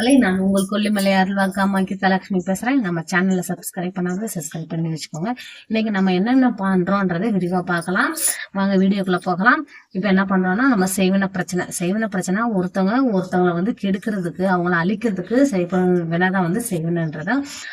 Hello, நான் உங்கள் கொல்லிமலை அருள்வாக்கு அம்மா கீதாலட்சுமி பேசுறேன். நம்ம சேனலை சப்ஸ்கிரைப் பண்ணாத சப்ஸ்கிரைப் பண்ணி வச்சுக்கோங்க. இன்னைக்கு நம்ம என்னென்ன பண்றோன்றதை விரிவா பார்க்கலாம். வாங்க வீடியோக்குள்ள போகலாம். இப்போ என்ன பண்றோம்னா நம்ம செய்வன பிரச்சனை. செய்வன பிரச்சனை ஒருத்தவங்க ஒருத்தவங்களை வந்து கெடுக்கிறதுக்கு அவங்கள அழிக்கிறதுக்கு செய்வன வினைதான் வந்து செய்வனன்றத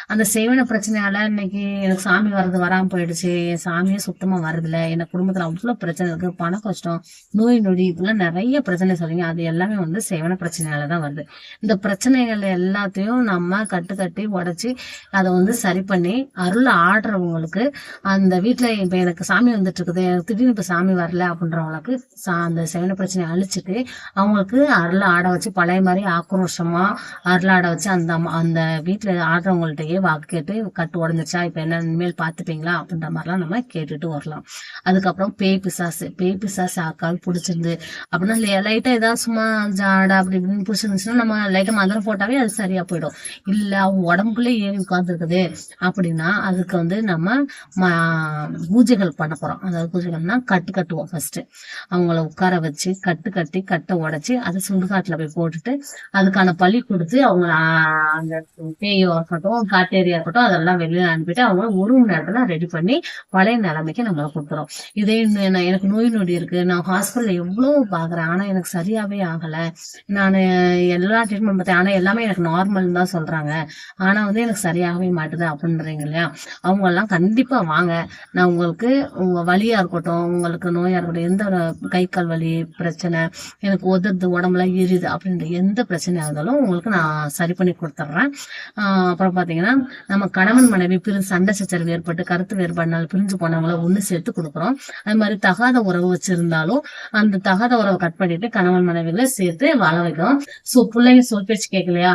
அந்த செய்வன பிரச்சனையால இன்னைக்கு எனக்கு சாமி வர்றது வராம போயிடுச்சு. என் சாமியே சுத்தமா வருதுல என் குடும்பத்துல அவ்வளவு பிரச்சனை இருக்கு. பண கஷ்டம் நோய் நொடி இப்படிலாம் நிறைய பிரச்சனை சொல்றீங்க. அது எல்லாமே வந்து செய்வன பிரச்சனையால தான் வருது. இந்த பிரச்சனை பிரச்சனைகள் எல்லாத்தையும் நம்ம கட்டு கட்டி உடச்சி அதை வந்து சரி பண்ணி அருள் ஆடுறவங்களுக்கு அந்த வீட்டில் இப்போ எனக்கு சாமி வந்துட்டு இருக்குது. எனக்கு திடீர்னு இப்போ சாமி வரல அப்படின்றவங்களுக்கு சா- அந்த செவன பிரச்சனையை அழிச்சிட்டு அவங்களுக்கு அருள் ஆட வச்சு பழைய மாதிரி ஆக்ரோஷமாக அருள் ஆட வச்சு அந்த அந்த வீட்டில் ஆடுறவங்கள்ட்டயே வாக்கு கேட்டு கட்டு உடஞ்சிச்சா இப்போ என்ன இனிமேல் பார்த்துப்பீங்களா? அப்படின்ற மாதிரிலாம் நம்ம கேட்டுட்டு வரலாம். அதுக்கப்புறம் பேய் பிசாசு பேய் பிசாசு ஆக்கால் பிடிச்சிருந்து அப்படின்னா லைட்டாக ஏதாவது சும்மா ஜாடா அப்படி இப்படின்னு பிடிச்சிருந்துச்சுன்னா நம்ம லைட்டாக மதுரை போட்டாவே அது சரியா போயிடும். இல்ல அவங்க உடம்புக்குள்ளே ஏறி உட்காந்துருக்குது அப்படின்னா அதுக்கு வந்து நம்ம பூஜைகள் பண்ண போறோம். அதாவது பூஜைகள்னா கட்டு கட்டுவோம் ஃபர்ஸ்ட் அவங்கள உட்கார வச்சு கட்டு கட்டி கட்டை உடைச்சு அதை சுடுகாட்டுல போய் போட்டுட்டு அதுக்கான பழி கொடுத்து அவங்க அந்த பேயோ இருக்கட்டும் காட்டேரியா இருக்கட்டும் அதெல்லாம் வெளியில அனுப்பிட்டு அவங்க ஒரு மணி நேரத்துல ரெடி பண்ணி பழைய நிலைமைக்கு நம்மள கொடுத்துரும். இதே இன்னும் நான் எனக்கு நோய் நொடி இருக்கு. நான் ஹாஸ்பிட்டல்ல எவ்வளவு பாக்குறேன். ஆனா எனக்கு சரியாவே ஆகல. நான் எல்லா ட்ரீட்மெண்ட் பார்த்தேன். ஆனா எல்லாமே எனக்கு நார்மல் தான் சொல்றாங்க. ஆனா வந்து எனக்கு சரியாகவே மாட்டுது அப்படின்றீங்க இல்லையா? அவங்க எல்லாம் கண்டிப்பா வாங்க. நான் உங்களுக்கு உங்க வழியா இருக்கட்டும் உங்களுக்கு நோயா இருக்கட்டும் எந்த ஒரு கை கால் வலி பிரச்சனை எனக்கு உதறது உடம்புல எரியுது அப்படின்ற எந்த பிரச்சனையா இருந்தாலும் உங்களுக்கு நான் சரி பண்ணி கொடுத்துட்றேன். அப்புறம் பாத்தீங்கன்னா நம்ம கணவன் மனைவி பிரிஞ்சு சண்டை சச்சரவு ஏற்பட்டு கருத்து வேறுபாடுனால பிரிஞ்சு போனவங்கள ஒண்ணு சேர்த்து கொடுக்குறோம். அது மாதிரி தகாத உறவு வச்சிருந்தாலும் அந்த தகாத உறவை கட் பண்ணிட்டு கணவன் மனைவிகளை சேர்த்து வாழ வைக்கிறோம் சோ பிள்ளைங்க சொல் பேச்சு கேட்கலையா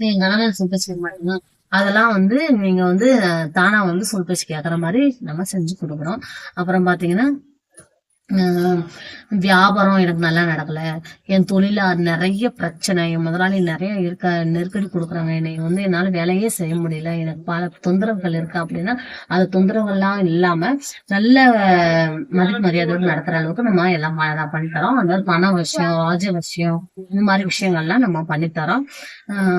நீங்க கணவன் சொல் பேச்சு கேட்க மாட்டீங்க. அதெல்லாம் வந்து நீங்க வந்து தானா வந்து சொல் பேச்சு கேட்கற மாதிரி நம்ம செஞ்சு கொடுக்குறோம் அப்புறம் பாத்தீங்கன்னா வியாபாரம் எனக்கு நல்லா நடக்கலை. என் தொழில நிறைய பிரச்சனை என் முதலாளி நிறைய இருக்க நெருக்கடி கொடுக்குறாங்க. என்னை வந்து என்னால் வேலையே செய்ய முடியல. எனக்கு பல தொந்தரவுகள் இருக்கு அப்படின்னா அது தொந்தரவுகள்லாம் இல்லாமல் நல்ல மதிப்பு மரியாதையோடு நடத்துகிற அளவுக்கு நம்ம எல்லாம் பண்ணித்தரோம் அந்த பண விஷயம் ராஜ விஷயம் இந்த மாதிரி விஷயங்கள்லாம் நம்ம பண்ணித்தரோம்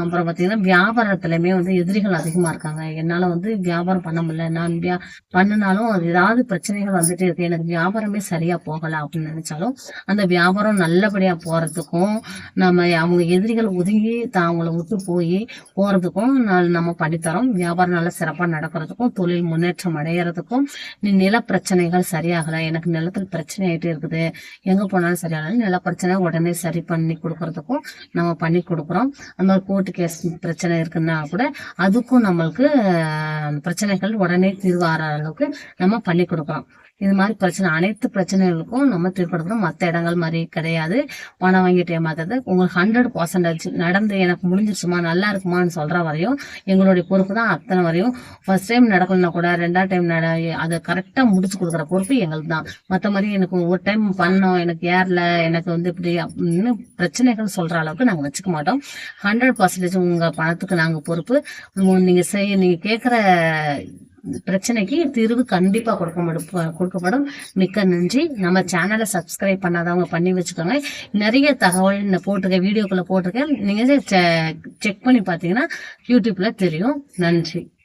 அப்புறம் பார்த்தீங்கன்னா வியாபாரத்துலையுமே வந்து எதிரிகள் அதிகமாக இருக்காங்க. என்னால் வந்து வியாபாரம் பண்ண முடியல. நான் வியா பண்ணினாலும் அது ஏதாவது பிரச்சனைகள் வந்துட்டு இருக்கு. எனக்கு வியாபாரமே சரியா போகலாம் அப்படின்னு நினைச்சாலும் அந்த வியாபாரம் நல்லபடியா போறதுக்கும் நம்ம அவங்க எதிரிகள் ஒதுங்கி தான் அவங்கள விட்டு போய் போறதுக்கும் நம்ம பண்ணித்தரோம் வியாபாரம் நல்லா சிறப்பாக நடக்கிறதுக்கும் தொழில் முன்னேற்றம் அடைகிறதுக்கும் நீ நில பிரச்சனைகள் சரியாகலை எனக்கு நிலத்தில் பிரச்சனை ஆயிட்டே இருக்குது எங்கே போனாலும் சரியாகலாம் நில பிரச்சனை உடனே சரி பண்ணி கொடுக்கறதுக்கும் நம்ம பண்ணி கொடுக்குறோம். அந்த மாதிரி கோர்ட்டு கேஸ் பிரச்சனை இருக்குன்னா கூட அதுக்கும் நம்மளுக்கு பிரச்சனைகள் உடனே தீர்வார அளவுக்கு நம்ம பண்ணி கொடுக்குறோம். இது மாதிரி பிரச்சனை அனைத்து பிரச்சனைகளுக்கும் நம்ம தீர்வு மற்ற இடங்கள் மாதிரி கிடையாது. பணம் வாங்கிட்டு ஏமாத்துறது உங்களுக்கு ஹண்ட்ரட் பர்சன்டேஜ் நடந்து எனக்கு முடிஞ்சிருச்சுமா நல்லா இருக்குமான்னு சொல்ற வரையும் எங்களுடைய பொறுப்பு தான் அத்தனை வரையும். ஃபர்ஸ்ட் டைம் நடக்கலன்னா கூட ரெண்டாவது டைம் நட அதை கரெக்டாக முடிச்சு கொடுக்குற பொறுப்பு எங்களுக்கு தான். மற்ற மாதிரி எனக்கு ஒரு டைம் பண்ணோம் எனக்கு ஏறல எனக்கு வந்து இப்படி அப்படின்னு பிரச்சனைகள் சொல்ற அளவுக்கு நாங்கள் வச்சுக்க மாட்டோம். ஹண்ட்ரட் பர்சன்டேஜ் உங்கள் பணத்துக்கு நாங்கள் பொறுப்பு. நீங்கள் செய்ய நீங்கள் கேட்குற பிரச்சனைக்கு தீர்வு கண்டிப்பா கொடுக்கப்படும். கொடுக்கப்படும். மிக்க நன்றி. நம்ம சேனலை சப்ஸ்கிரைப் பண்ணாதவங்க பண்ணி வச்சுக்கோங்க. நிறைய தகவல் நான் போட்டிருக்கேன் வீடியோக்குள்ள போட்டிருக்கேன். நீங்க செக் பண்ணி பார்த்தீங்கன்னா யூடியூப்ல தெரியும். நன்றி.